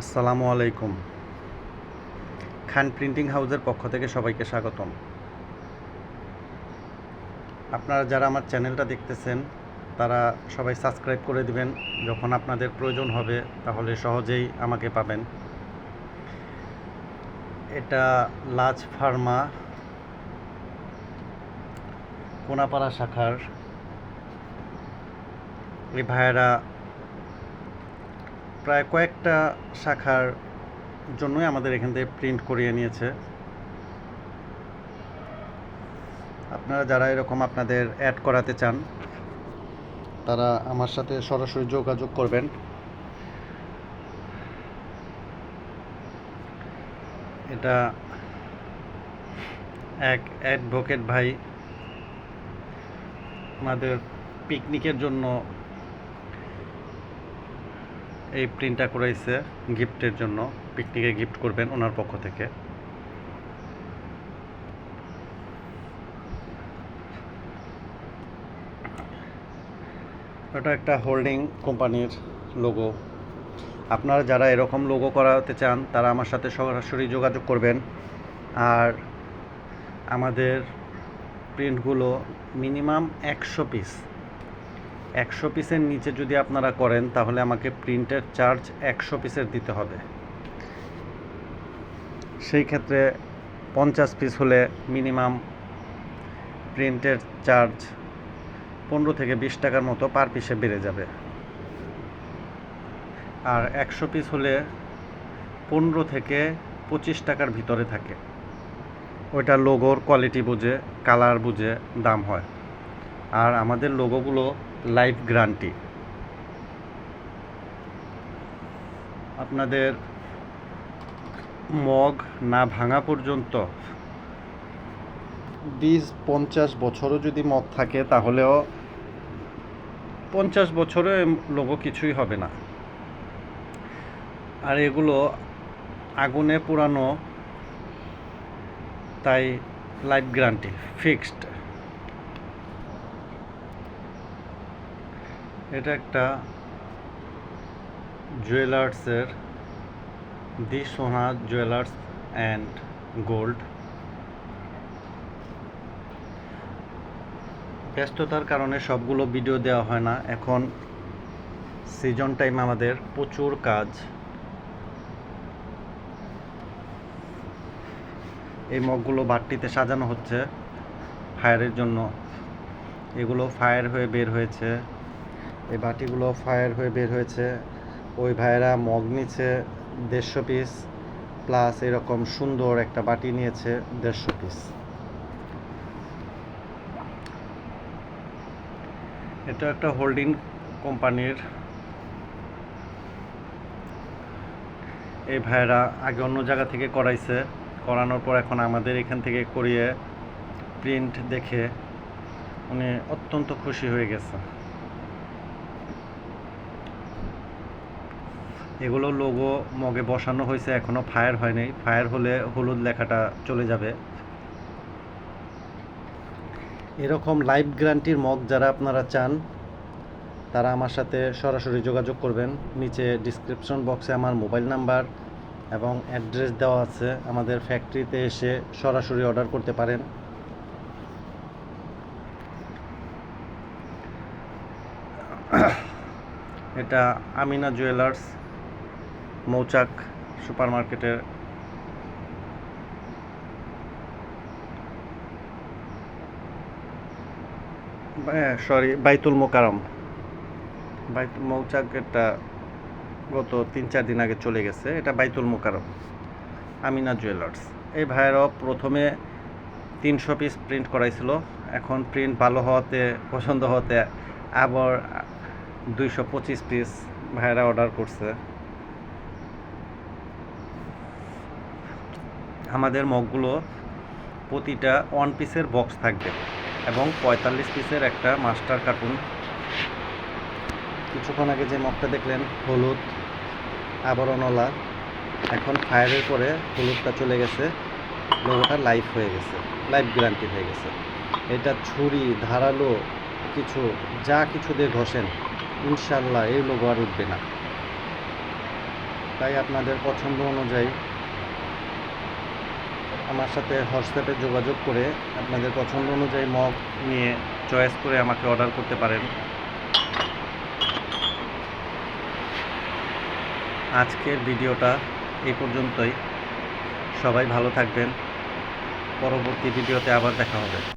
আসসালামু আলাইকুম। খান প্রিন্টিং হাউসের পক্ষ থেকে সবাইকে স্বাগতম। আপনারা যারা আমার চ্যানেলটা দেখতেছেন, তারা সবাই সাবস্ক্রাইব করে দিবেন। যখন আপনাদের প্রয়োজন হবে, তাহলে সহজেই আমাকে পাবেন। এটা লাজ ফার্মা, কোনাপাড়া শাখার। এই ভাইয়েরা প্রায় কয়েকটা শাখার জন্যই আমাদের এখান থেকে প্রিন্ট করিয়ে নিয়েছে। আপনারা যারা এরকম আপনাদের অ্যাড করাতে চান, তারা আমার সাথে সরাসরি যোগাযোগ করবেন। এটা এক অ্যাডভোকেট ভাই আমাদের পিকনিকের জন্য এই প্রিন্টটা করেছে গিফটের জন্য। পিকনিকে গিফট করবেন ওনার পক্ষ থেকে। এটা একটা হোল্ডিং কোম্পানির লোগো আপনারা যারা এরকম লোগো করাতে চান, তারা আমার সাথে সরাসরি যোগাযোগ করবেন। আর আমাদের প্রিন্টগুলো মিনিমাম একশো পিস একশো পিসের নিচে যদি আপনারা করেন, তাহলে আমাকে প্রিন্টের চার্জ একশো পিসের দিতে হবে। সেই ক্ষেত্রে পঞ্চাশ পিস হলে মিনিমাম প্রিন্টের চার্জ পনেরো থেকে বিশ টাকার মতো পার পিসে বেড়ে যাবে। আর একশো পিস হলে পনেরো থেকে পঁচিশ টাকার ভিতরে থাকে। ওইটা লোগোর কোয়ালিটি বুঝে, কালার বুঝে দাম হয়। আর আমাদের লোগোগুলো লাইফ গ্যারান্টি। আপনাদের মগ না ভাঙা পর্যন্ত বিশ পঞ্চাশ বছরও যদি মগ থাকে, তাহলেও পঞ্চাশ বছরে লোগো কিছুই হবে না। আর এগুলো আগুনে পোড়ানো, তাই লাইফ গ্যারান্টি, ফিক্সড। এটা একটা জুয়েলার্সের দি সোনা জুয়েলার্স অ্যান্ড গোল্ড ব্যস্ততার কারণে সবগুলো ভিডিও দেওয়া হয় না। এখন সিজন টাইম আমাদের প্রচুর কাজ। এই মগগুলো বাটটিতে সাজানো হচ্ছে। ফায়ারের জন্য। এগুলো ফায়ার হয়ে বের হয়েছে। এই বাটিগুলো ফায়ার হয়ে বের হয়েছে। ওই ভাইয়েরা মগ নিচ্ছে, দেড়শো পিস প্লাস এরকম সুন্দর একটা বাটি নিয়েছে, দেড়শো পিস এটা একটা হোল্ডিং কোম্পানির এই ভাইয়েরা আগে অন্য জায়গা থেকে করাইছে। করানোর পর এখন আমাদের এখান থেকে করিয়ে প্রিন্ট দেখে উনি অত্যন্ত খুশি হয়ে গেছে। এগুলো লোগো মগে বসানো হয়েছে, এখনও ফায়ার হয়নি ফায়ার হলে হলুদ লেখাটা চলে যাবে। এরকম লাইভ গ্যারান্টির মগ যারা আপনারা চান, তারা আমার সাথে সরাসরি যোগাযোগ করবেন। নিচে ডিসক্রিপশন বক্সে আমার মোবাইল নাম্বার এবং অ্যাড্রেস দেওয়া আছে। আমাদের ফ্যাক্টরিতে এসে সরাসরি অর্ডার করতে পারেন। এটা আমিনা জুয়েলার্স মৌচাক সুপার মার্কেটের সরি বাইতুল মোকারম বাইতুল মৌচাক এটা গত তিন চার দিন আগে চলে গেছে। এটা বাইতুল মোকারম আমিনা জুয়েলার্স। এই ভাইয়েরাও প্রথমে তিনশো পিস প্রিন্ট করাইছিল। এখন প্রিন্ট ভালো হওয়াতে, পছন্দ হওয়াতে আবার দুইশো পঁচিশ পিস ভাইয়েরা অর্ডার করছে। আমাদের মগগুলো প্রতিটা ওয়ান পিসের বক্স থাকবে এবং পঁয়তাল্লিশ পিসের একটা মাস্টার কার্টুন কিছুক্ষণ আগে যে মগটা দেখলেন, হলুদ, আবরণওয়ালা, এখন ফায়ারের পরে হলুদটা চলে গেছে লোগোটা লাইফ হয়ে গেছে লাইফ গ্যারান্টি হয়ে গেছে। এটা ছুরি, ধারালো, কিছু, যা কিছু দিয়ে ঘষেন, ইনশাল্লাহ এই লোগো আর উঠবে না। তাই আপনাদের পছন্দ অনুযায়ী আমার সাথে হোয়াটসঅ্যাপে যোগাযোগ করে আপনাদের পছন্দ অনুযায়ী মগ নিয়ে চয়েস করে আমাকে অর্ডার করতে পারেন। আজকের ভিডিওটা এই পর্যন্তই। সবাই ভালো থাকবেন। পরবর্তী ভিডিওতে আবার দেখা হবে।